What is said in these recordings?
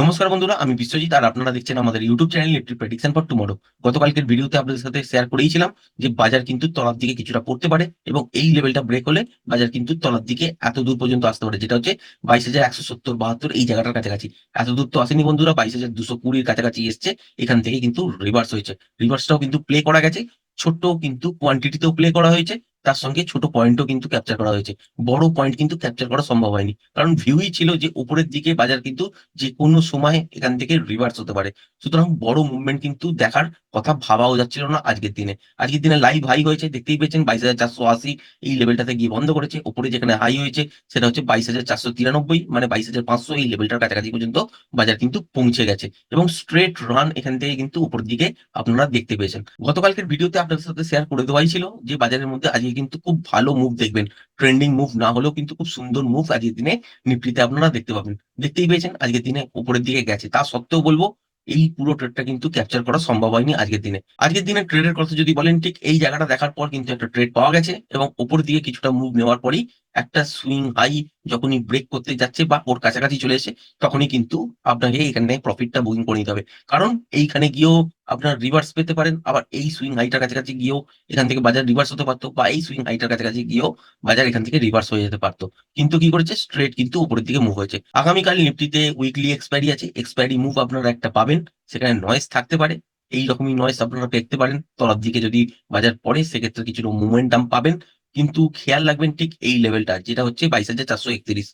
নমস্কার বন্ধুরা, আমি বিশ্বজিৎ আর আপনারা দেখছেন আমাদের YouTube channel Nifty prediction for tomorrow গতকালকের ভিডিওতে আপনাদের সাথে শেয়ার করেইছিলাম যে বাজার কিন্তু তলার দিকে কিছুটা পড়তে পারে এবং এই লেভেলটা ব্রেক হলে বাজার কিন্তু তলার দিকে এত দূর পর্যন্ত আসতে পারে, যেটা হচ্ছে বাইশ হাজার একশো সত্তর বাহাত্তর এই জায়গাটার কাছাকাছি। এত দূর তো আসেনি বন্ধুরা, বাইশ হাজার দুশো কুড়ির কাছাকাছি এসছে, এখান থেকে কিন্তু রিভার্স হয়েছে। রিভার্সটাও কিন্তু প্লে করা গেছে, ছোট্ট কিন্তু কোয়ান্টিটিতেও প্লে করা হয়েছে তার সঙ্গে ছোট পয়েন্টও কিন্তু ক্যাপচার করা হয়েছে। বড় পয়েন্ট কিন্তু ক্যাপচার করা সম্ভব হয়নি। কারণ ভিউই ছিল যে উপরের দিকে বাজার কিন্তু যে কোনো সময় এখান থেকে রিভার্স হতে পারে। সুতরাং বড় মুভমেন্ট কিন্তু দেখার কথা ভাবাও যাচ্ছিল না আজকের দিনে। আজকের দিনে লাইভ হাই হয়েছে, দেখতেই পেয়েছেন বাইশ হাজার চারশো আশি এই লেভেলটাতে গিয়ে বন্ধ করেছে। উপরে যেখানে হাই হয়েছে, সেটা হচ্ছে বাইশ হাজার চারশো তিরানব্বই মানে বাইশ হাজার পাঁচশো এই লেভেলটার কাছাকাছি পর্যন্ত বাজার কিন্তু পৌঁছে গেছে। এবং স্ট্রেট রান এখান থেকে কিন্তু উপরের দিকে আপনারা দেখতে পেয়েছেন। গতকালকের ভিডিওতে আপনাদের সাথে শেয়ার করে দেওয়াই ছিল যে বাজারের মধ্যে আজকে কিন্তু খুব ভালো মুভ দেখবেন। ট্রেন্ডিং মুভ না হলেও কিন্তু খুব সুন্দর মুভ আজকের দিনে নিফটিতে আপনারা দেখতে পাবেন। দেখতেই পেয়েছেন আজকের দিনে উপরের দিকে গেছে। তা সত্ত্বেও বলব এই পুরো ট্রেডটা কিন্তু ক্যাপচার করা সম্ভব হয়নি আজকের দিনে। আজকের দিনে ট্রেডের কথা যদি বলেন, ঠিক এই জায়গাটা দেখার পর কিন্তু একটা ট্রেড পাওয়া গেছে এবং উপর দিয়ে কিছুটা মুভ নেওয়ার পরই একটা সুইং হাই যখনই ব্রেক করতে যাচ্ছে বা ওর কাছাকাছি চলে এসে, তখনই কিন্তু আপনাকে এখানে প্রফিটটা বুকিং করে নিতে হবে। কারণ এইখানে গিয়েও আপনার রিভার্স পেতে পারেন, আবার এই সুইং হাইটার কাছাকাছি গিয়েও এখান থেকে বাজার রিভার্স হতে পারতো বা এই সুইং হাইটার কাছাকাছি গিয়েও বাজার এখান থেকে রিভার্স হয়ে যেতে পারতো। কিন্তু কি করেছে? স্ট্রেট কিন্তু উপরের দিকে মুভ হয়েছে। আগামীকাল নিফটিতে উইকলি এক্সপায়ারি আছে। এক্সপায়ারি মুভ আপনারা একটা পাবেন। সেখানে নয়েস থাকতে পারে। এই রকমই নয়েস আপনারা দেখতে পারেন। তলার দিকে যদি বাজার পড়ে, সেক্ষেত্রে কিছুটা মোমেন্টাম পাবেন। কিন্তু খেয়াল রাখবেন ঠিক এই লেভেলটা যেটা হচ্ছে বাইশ হাজার চারশো একত্রিশ।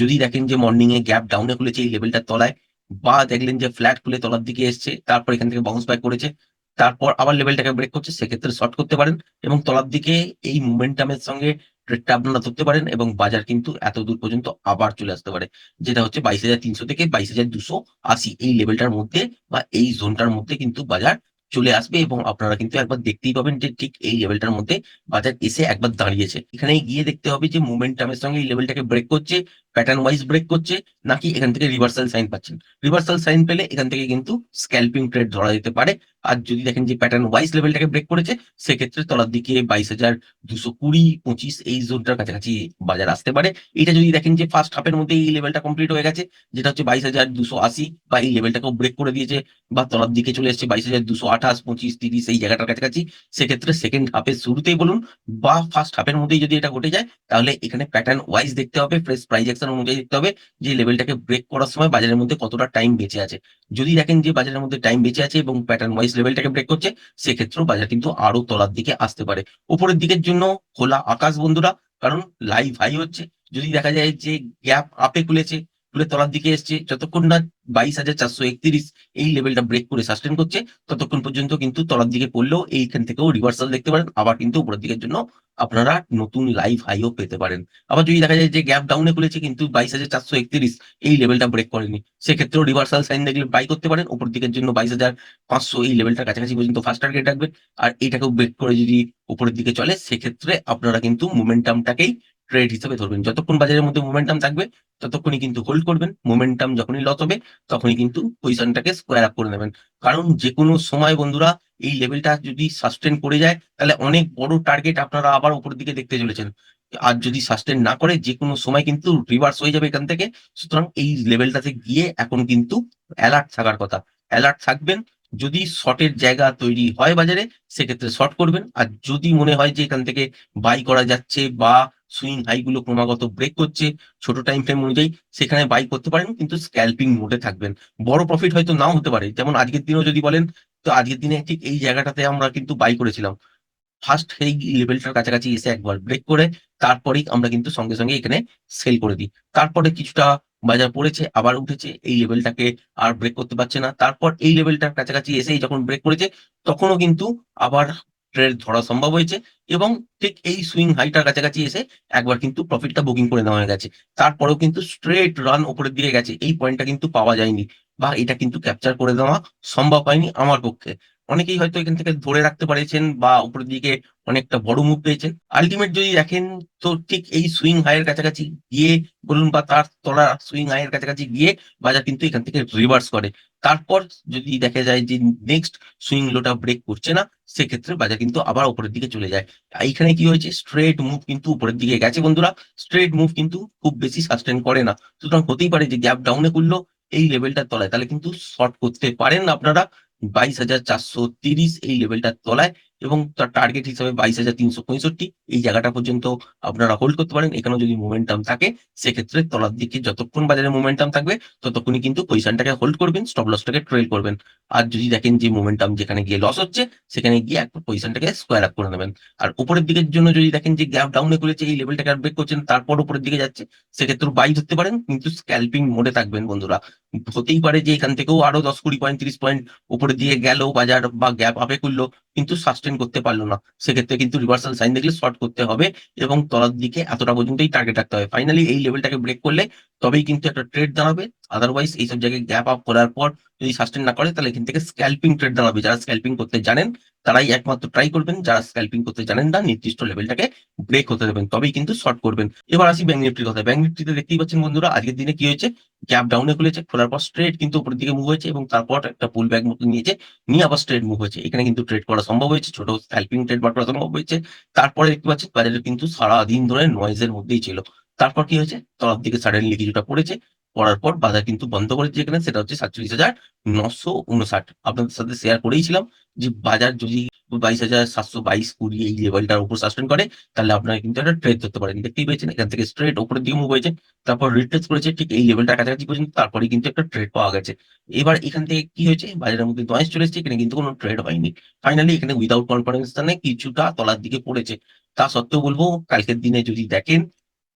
যদি দেখেন যে মর্নিং এ গ্যাপ ডাউনে খুলেছে, এই লেভেলটার তলায়, বা দেখলেন যে ফ্ল্যাট খুলে তলার দিকে এসছে, তারপর এখান থেকে বাউন্স ব্যাক করেছে, তারপর আবার লেভেলটাকে ব্রেক করছে, সেক্ষেত্রে শর্ট করতে পারেন এবং তলার দিকে এই মোমেন্টামের সঙ্গে ট্রেডটা আপনারা ধরতে পারেন এবং বাজার কিন্তু এত দূর পর্যন্ত আবার চলে আসতে পারে। যেটা হচ্ছে বাইশ হাজার তিনশো থেকে বাইশ হাজার দুশো আশি, এই লেভেলটার মধ্যে বা এই জোনটার মধ্যে কিন্তু বাজার চলে আসবে এবং আপনারা কিন্তু একবার দেখতেই পাবেন যে ঠিক এই লেভেলটার মধ্যে বাজার এসে একবার দাঁড়িয়েছে। এখানে গিয়ে দেখতে হবে যে মোমেন্টামের সঙ্গে এই লেভেলটাকে ব্রেক করছে প্যাটার্ন ওয়াইজ ব্রেক করছে, নাকি এখান থেকে রিভার্সাল সাইন পাচ্ছেন? রিভার্সাল সাইন পেলে এখান থেকে কিন্তু স্ক্যাল্পিং ট্রেড ধরা যেতে পারে। আর যদি দেখেন যে প্যাটার্ন ওয়াইজ লেভেলটাকে ব্রেক করেছে, সেক্ষেত্রে তলার দিকে বাইশ হাজার দুশো কুড়ি, পঁচিশ এই জোনটার কাছাকাছি বাজার আসতে পারে। এটা যদি দেখেন যে ফার্স্ট হাফের মধ্যে এই লেভেলটা কমপ্লিট হয়ে গেছে, যেটা হচ্ছে বাইশ হাজার দুশো আশি, বা এই লেভেলটাকেও ব্রেক করে দিয়েছে, বা তলার দিকে চলে এসেছে বাইশ হাজার দুশো আঠাশ, পঁচিশ, তিরিশ, এই জায়গাটার কাছাকাছি, সেক্ষেত্রে সেকেন্ড হাফের শুরুতেই বলুন, বা ফার্স্ট হাফের মধ্যেই যদি এটা ঘটে যায়, তাহলে এখানে প্যাটার্ন ওয়াইজ দেখতে হবে ফ্রেশ প্রাইজ অ্যাকশন অনুযায়ী দেখতে হবে যে লেভেলটাকে ব্রেক করার সময় বাজারের মধ্যে কতটা টাইম বেঁচে আছে। যদি দেখেন যে বাজারের মধ্যে টাইম বেঁচে আছে এবং প্যাটার্ন ওয়াইজ লেভেলটাকে ব্রেক করছে, সেক্ষেত্রেও বাজার কিন্তু আরও তলার দিকে আসতে পারে। উপরের দিকের জন্য খোলা আকাশ বন্ধুরা, কারণ লাইভ হাই হচ্ছে। যদি দেখা যায় যে গ্যাপ আপে খুলেছে, খুলে তলার দিকে এসছে, যতক্ষণ না বাইশ হাজার চারশো একত্রিশ এই লেভেলটা ব্রেক করে সাস্টেন করছে। ততক্ষণ পর্যন্ত কিন্তু তলার দিকে পড়লেও এইখান থেকেও রিভার্সাল দেখতে পারেন। আবার কিন্তু উপরের দিকের জন্য আপনারা নতুন লাইভ হাইও পেতে পারেন। আবার যদি দেখা যায় যে গ্যাপ ডাউনে খুলেছে কিন্তু বাইশ হাজার চারশো একত্রিশ এই লেভেলটা ব্রেক করেনি, সেক্ষেত্রেও রিভার্সাল সাইন দেখলে বাই করতে পারেন। উপর দিকের জন্য বাইশ হাজার পাঁচশো এই লেভেলটার কাছাকাছি পর্যন্ত ফার্স্ট টার্গেট রাখবেন। আর এটাকেও ব্রেক করে যদি উপরের দিকে চলে, সেক্ষেত্রে আপনারা কিন্তু মোমেন্টামটাকেই ট্রেড হিসেবে ধরবেন। যতক্ষণ বাজারের মধ্যে মোমেন্টাম থাকবে, ততক্ষণই কিন্তু হোল্ড করবেন। মোমেন্টাম যখনই লস হবে, তখনই কিন্তু পজিশনটাকে স্কোয়ার আপ করে নেবেন। কারণ যে কোনো সময় বন্ধুরা, এই লেভেলটা যদি সাস্টেন করে যায়, তাহলে অনেক বড় টার্গেট আপনারা আবার উপরের দিকে দেখতে চলেছেন। আর যদি সাস্টেন না করে যে কোনো সময় কিন্তু রিভার্স হয়ে যাবে এখান থেকে। সুতরাং এই লেভেলটাতে গিয়ে এখন কিন্তু অ্যালার্ট থাকার কথা। অ্যালার্ট থাকবেন, যদি শর্টের জায়গা তৈরি হয় বাজারে, সেক্ষেত্রে শর্ট করবেন। আর যদি মনে হয় যে এখান থেকে বাই করা যাচ্ছে বা সুইং হাই গুলো ক্রমাগত ব্রেক করছে। ছোট টাইম ফ্রেম অনুযায়ী সেখানে বাই করতে পারেন, কিন্তু স্ক্যাল্পিং মোডে থাকবেন। বড় প্রফিট হয়তো নাও হতে পারে। যেমন আজকের দিনেও যদি বলেন, তো আজকের দিনে ঠিক এই জায়গাটাতে আমরা কিন্তু বাই করেছিলাম। ফার্স্ট এই লেভেলটার কাছাকাছি এসে একবার ব্রেক করে, তারপরেই আমরা কিন্তু সঙ্গে সঙ্গে এখানে সেল করে দিই। তারপরে কিছুটা বাজার পড়েছে, আবার উঠেছে। এই লেভেলটাকে আর ব্রেক করতে পারছে না। তারপর এই লেভেলটার কাছাকাছি এসেই যখন ব্রেক করেছে, তখনও কিন্তু আবার ট্রেড ধরা সম্ভব হয়েছে এবং ঠিক এই সুইং হাইটার কাছাকাছি এসে একবার কিন্তু প্রফিটটা বুকিং করে নেওয়া হয়ে গেছে। তারপরেও কিন্তু স্ট্রেট রান ওপরের দিকে গেছে, এই পয়েন্টটা কিন্তু পাওয়া যায়নি বা এটা কিন্তু ক্যাপচার করে দেওয়া সম্ভব হয়নি আমার পক্ষে। অনেকেই হয়তো এখান থেকে ধরে রাখতে পেরেছেন বা উপরের দিকে অনেকটা বড় মুভ পেয়েছেন। আলটিমেট যদি দেখেন তো ঠিক এই সুইং হাইয়ের কাছাকাছি গিয়ে বলুন বা তার তলা সুইং হাইয়ের কাছাকাছি গিয়ে বাজার কিন্তু এখান থেকে রিভার্স করে। তারপর যদি দেখা যায় যে নেক্সট সুইং লোটা ব্রেক করছে না, সেক্ষেত্রে বাজার কিন্তু আবার উপরের দিকে চলে যায়। এইখানে কি হয়েছে? স্ট্রেট মুভ কিন্তু উপরের দিকে গেছে বন্ধুরা। স্ট্রেট মুভ কিন্তু খুব বেশি সাস্টেন করে না। সুতরাং হতেই পারে যে গ্যাপ ডাউনে করল, এই লেভেলটার তলায়। তাহলে কিন্তু শর্ট করতে পারেন আপনারা। বাইশ হাজার চারশো তিরিশ এই লেভেলটার তলায় এবং তার টার্গেট হিসাবে বাইশ হাজার তিনশো পঁয়ষট্টি, এই জায়গাটা পর্যন্ত আপনারা হোল্ড করতে পারেন। এখানেও যদি মোমেন্টাম থাকে, সেক্ষেত্রে তলার দিকে যতক্ষণ বাজারে মোমেন্টাম থাকবে, ততক্ষণই কিন্তু পজিশনটাকে হোল্ড করবেন স্টপ লসটাকে ট্রেল করবেন। আর যদি দেখেন যে মোমেন্টাম যেখানে গিয়ে লস হচ্ছে, সেখানে গিয়ে একবার পজিশনটাকে স্কোয়ার আপ করে নেবেন। আর উপরের দিকের জন্য যদি দেখেন যে গ্যাপ ডাউনে করেছে, এই লেভেলটাকে আর ব্রেক করছেন, তারপর উপরের দিকে যাচ্ছে সেক্ষেত্রে বাই ধরতে পারেন, কিন্তু স্ক্যাল্পিং মোডে থাকবেন বন্ধুরা। হতেই পারে যে এখান থেকেও আরও দশ কুড়ি পয়েন্ট তিরিশ পয়েন্ট উপরের দিকে গেল, বাজার বা গ্যাপ আপে করল, কিন্তু সাস্টেন করতে পারল না। সেক্ষেত্রে কিন্তু রিভার্সাল সাইন দেখলে শর্ট করতে হবে এবং তলার দিকে এতটা পর্যন্তই টার্গেট রাখতে হবে। ফাইনালি এই লেভেলটাকে ব্রেক করলে তবেই কিন্তু একটা ট্রেড দাঁড়াবে। আদারওয়াইজ এইসব জায়গায় গ্যাপ আপ করার পর যদি সাস্টেন না করে, তাহলে এখান থেকে স্ক্যাল্পিং ট্রেড দাঁড়াবে। যারা স্ক্যাল্পিং করতে জানেন তারাই একমাত্র ট্রাই করবেন, যারা স্ক্যাল্পিং করতে জানেন না, নির্দিষ্ট লেভেলটাকে ব্রেক হতে দেবেন, তবেই কিন্তু শর্ট করবেন। এবার আসি ব্যাঙ্ক নিফটির কথা ব্যাঙ্ক নিফটিতে দেখতেই পাচ্ছেন বন্ধুরা, আজকের দিনে কি হয়েছে? গ্যাপ ডাউনে খুলেছে, খোলার পর স্ট্রেট কিন্তু উপরের দিকে মুভ হয়েছে এবং তারপর একটা পুল ব্যাগ মতো নিয়েছে, নিয়ে আবার স্ট্রেট মুভ হয়েছে। এখানে কিন্তু ট্রেড করা সম্ভব হয়েছে, ছোট স্ক্যাল্পিং ট্রেড বার করা সম্ভব হয়েছে। তারপরে দেখতে পাচ্ছেন বাজারে কিন্তু সারাদিন ধরে নয়েজের মধ্যেই ছিল। তারপর কি হয়েছে? তলার দিকে সাডেনলি কিছুটা পড়েছে। পড়ার পর বাজার কিন্তু বন্ধ করে করেছে যেখানে সেটা হচ্ছে সাতচল্লিশ হাজার নশো উনষাট। আপনাদের সাথে শেয়ার করেইছিলাম যে বাজার যদি বাইশ হাজার সাতশো বাইশ কুড়ি এই লেভেলটার উপর সাসপেন্ড করে, তাহলে আপনারা কিন্তু একটা ট্রেড ধরতে পারেন। দেখতেই পেয়েছেন, এখান থেকে স্ট্রেট উপরের দিকে মুভ হয়েছে, তারপর রিট্রেস করেছে, ঠিক এই লেভেলটার কাছাকাছি পর্যন্ত তারপরে কিন্তু একটা ট্রেড পাওয়া গেছে। এবার এখান থেকে কি হয়েছে, বাজারের মধ্যে নয়েজ চলে এসেছে, এখানে কিন্তু কোনো ট্রেড হয়নি। ফাইনালি এখানে উইদাউট কনফারেন্স স্থানে কিছুটা তলার দিকে পড়েছে। তা সত্ত্বেও বলব, কালকের দিনে যদি দেখেন,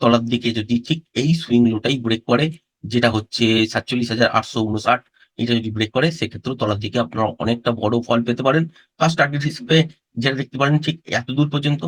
তলার দিকে যদি ঠিক এই সুইং লোটাই ব্রেক করে যেটা হচ্ছে সাতচল্লিশ হাজার আটশো উনষাট, এটা যদি ব্রেক করে, সেক্ষেত্রেও তলার দিকে আপনারা অনেকটা বড় ফল পেতে পারেন। ফার্স্ট টার্গেট হিসেবে যেটা দেখতে পারেন, ঠিক এত দূর পর্যন্ত,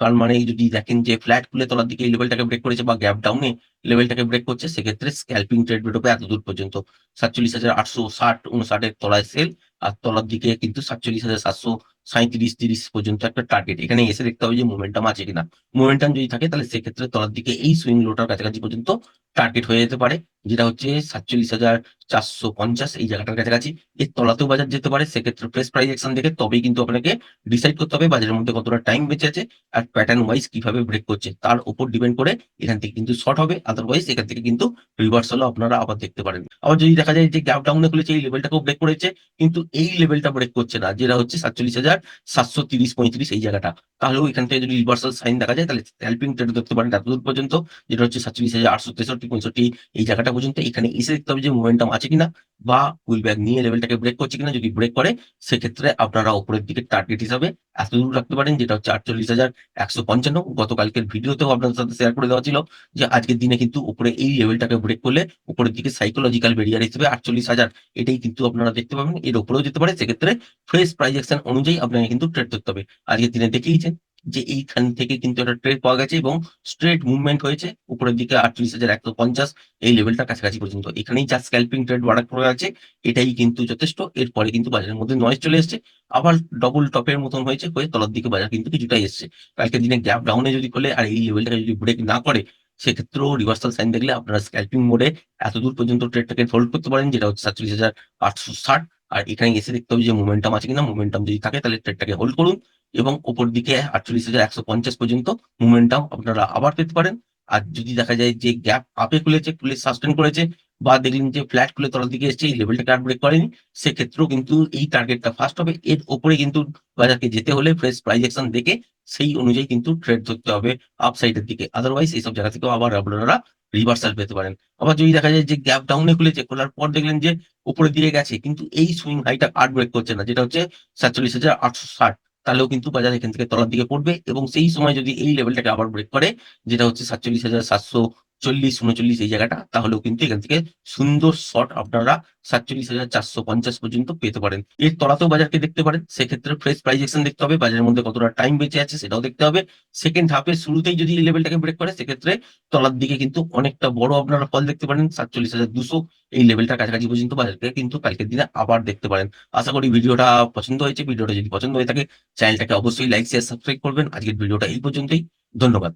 তার মানে যদি দেখেন যে ফ্ল্যাট খুলে তলার দিকে এই লেভেলটাকে ব্রেক করেছে বা গ্যাপ ডাউনে লেভেলটাকে ব্রেক করছে, সেক্ষেত্রে স্ক্যালপিং ট্রেড বেরোবে এত দূর পর্যন্ত। সাতচল্লিশ হাজার আটশো ষাট উনষাটের তলায় সেল আর তলার দিকে কিন্তু সাতচল্লিশ হাজার সাতশো সাঁত্রিশ তিরিশ পর্যন্ত একটা টার্গেট এখানে এসে দেখতে হবে যে মোমেন্টাম আছে কিনা। মোমেন্টাম যদি থাকে, তাহলে সেক্ষেত্রে তলার দিকে এই সুইং লোটার কাছাকাছি পর্যন্ত টার্গেট হয়ে যেতে পারে, যেটা হচ্ছে সাতচল্লিশ হাজার চারশো পঞ্চাশ এই জায়গাটার কাছাকাছি। এর তলাতেও বাজার যেতে পারে, সেক্ষেত্রে প্রেস প্রাইস অ্যাকশন দেখে তবেই কিন্তু আপনাকে ডিসাইড করতে হবে বাজারের মধ্যে কতটা টাইম বেঁচে আছে আর প্যাটার্ন ওয়াইজ কীভাবে ব্রেক করছে। তার উপর ডিপেন্ড করে এখান থেকে কিন্তু শর্ট হবে আদারওয়াইজ এখান থেকে কিন্তু রিভার্সালও আপনারা আবার দেখতে পারেন। আবার যদি দেখা যায় যে গ্যাপ ডাউনে খুলেছে, এই লেভেলটাকেও ব্রেক করেছে, কিন্তু এই লেভেলটা ব্রেক করছে না, যেটা হচ্ছে সাতচল্লিশ হাজার সাতশো তিরিশ পঁয়ত্রিশ এই জায়গাটা। তাহলেও এখান থেকে যদি রিভার্সাল সাইন দেখা যায়, তাহলে হেল্পিং ট্রেড দেখতে পারেন এতদূর পর্যন্ত, যেটা হচ্ছে সাতচল্লিশ হাজার আটশো পঁয়ষট্টি এই জায়গাটা পর্যন্ত এখানে এসে দেখতে হবে যে মোমেন্টাম আছে কিনা বা উইল ব্যাক নিয়ে লেভেলটাকে ব্রেক করছে কিনা। যদি ব্রেক করে, সেক্ষেত্রে আপনারা উপরের দিকে টার্গেট হিসাবে এত দূর রাখতে পারেন, যেটা হচ্ছে আটচল্লিশ হাজার একশো পঞ্চান্ন। গতকালকের ভিডিওতেও আপনাদের সাথে শেয়ার করে দেওয়া ছিল যে আজকের দিনে কিন্তু উপরে এই লেভেলটাকে ব্রেক করলে উপরের দিকে সাইকোলজিক্যাল বেরিয়ার হিসেবে আটচল্লিশ হাজার, এটাই কিন্তু আপনারা দেখতে পাবেন। এর উপরেও যেতে পারে, সেক্ষেত্রে ফ্রেশ প্রাইস অ্যাকশন অনুযায়ী আপনাকে কিন্তু ট্রেড করতে হবে। আজকের দিনে দেখেইছেন যে এইখান থেকে কিন্তু একটা ট্রেড পাওয়া গেছে এবং স্ট্রেট মুভমেন্ট হয়েছে। উপরের দিকে আটচল্লিশ হাজার একশো পঞ্চাশ, এই লেভেলটা কাছাকাছি পর্যন্ত। এখানেই যা স্ক্যাল্পিং ট্রেড বাড়া করে আছে, এটাই কিন্তু যথেষ্ট। এরপরে কিন্তু বাজারের মধ্যে নয়েজ চলে এসছে। আবার ডবল টপের মতন হয়েছে, হয়ে তলার দিকে বাজার কিন্তু কিছুটাই এসছে। কালকের দিনে গ্যাপ ডাউনে যদি খোলে আর এই লেভেলটাকে যদি ব্রেক না করে, সেক্ষেত্রেও রিভার্সাল সাইন দেখলে আপনারা স্ক্যাল্পিং মোডে এত দূর পর্যন্ত ট্রেডটাকে হোল্ড করতে পারেন, যেটা হচ্ছে সাতচল্লিশ হাজার আটশো ষাট। আর এখানে এসে দেখতে হবে যে মোমেন্টাম আছে কিনা মোমেন্টাম যদি থাকে তাহলে ট্রেডটাকে হোল্ড করুন এবং উপর দিকে আটচল্লিশ হাজার একশো পঞ্চাশ পর্যন্ত মোমেন্টাম আপনারা আবার পেতে পারেন। আর যদি দেখা যায় যে গ্যাপ আপে খুলেছে, খুলে সাসপেন্ড করেছে বা দেখলেন যে ফ্ল্যাট খুলে তলার দিকে এসছে, এই লেভেলটাকে আর ব্রেক করেনি, সেক্ষেত্রেও কিন্তু এই টার্গেটটা ফার্স্ট হবে। এর উপরে কিন্তু বাজারকে যেতে হলে ফ্রেশ প্রাইস অ্যাকশন দেখে সেই অনুযায়ী কিন্তু ট্রেড ধরতে হবে আপসাইডের দিকে। আদারওয়াইজ এইসব জায়গা থেকেও আবার আপনারা রিভার্সাল পেতে পারেন। আবার যদি দেখা যায় যে গ্যাপ ডাউনে খুলেছে, খোলার পর দেখলেন যে উপরে দিয়ে গেছে, কিন্তু এই সুইং হাইটা আর ব্রেক করছে না, যেটা হচ্ছে সাতচল্লিশ হাজার আটশো ষাট। তাহলেও কিন্তু বাজার এখান থেকে তলার দিকে পড়বে এবং সেই সময় যদি এই লেভেলটাকে আবার ব্রেক করে, যেটা হচ্ছে সাতচল্লিশ হাজার সাতশো চল্লিশ, উনচল্লিশ এই জায়গাটা, তাহলেও কিন্তু এখান থেকে সুন্দর শট আপনারা সাতচল্লিশ হাজার চারশো পঞ্চাশ পর্যন্ত পেতে পারেন। এর তলাতেও বাজারকে দেখতে পারেন, সেক্ষেত্রে ফ্রেশ প্রাইস দেখতে হবে, বাজারের মধ্যে কতটা টাইম বেঁচে আছে সেটাও দেখতে হবে। সেকেন্ড হাফের শুরুতেই যদি এই লেভেলটাকে ব্রেক করে, সেক্ষেত্রে তলার দিকে কিন্তু অনেকটা বড় আপনারা ফল দেখতে পারেন, সাতচল্লিশ হাজার দুশো এই লেভেলটার কাছাকাছি পর্যন্ত বাজারকে কিন্তু কালকের দিনে আবার দেখতে পারেন। আশা করি ভিডিওটা পছন্দ হয়েছে, ভিডিওটা যদি পছন্দ হয়ে থাকে চ্যানেলটাকে অবশ্যই লাইক শেয়ার সাবস্ক্রাইব করবেন। আজকের ভিডিওটা এই পর্যন্তই, ধন্যবাদ।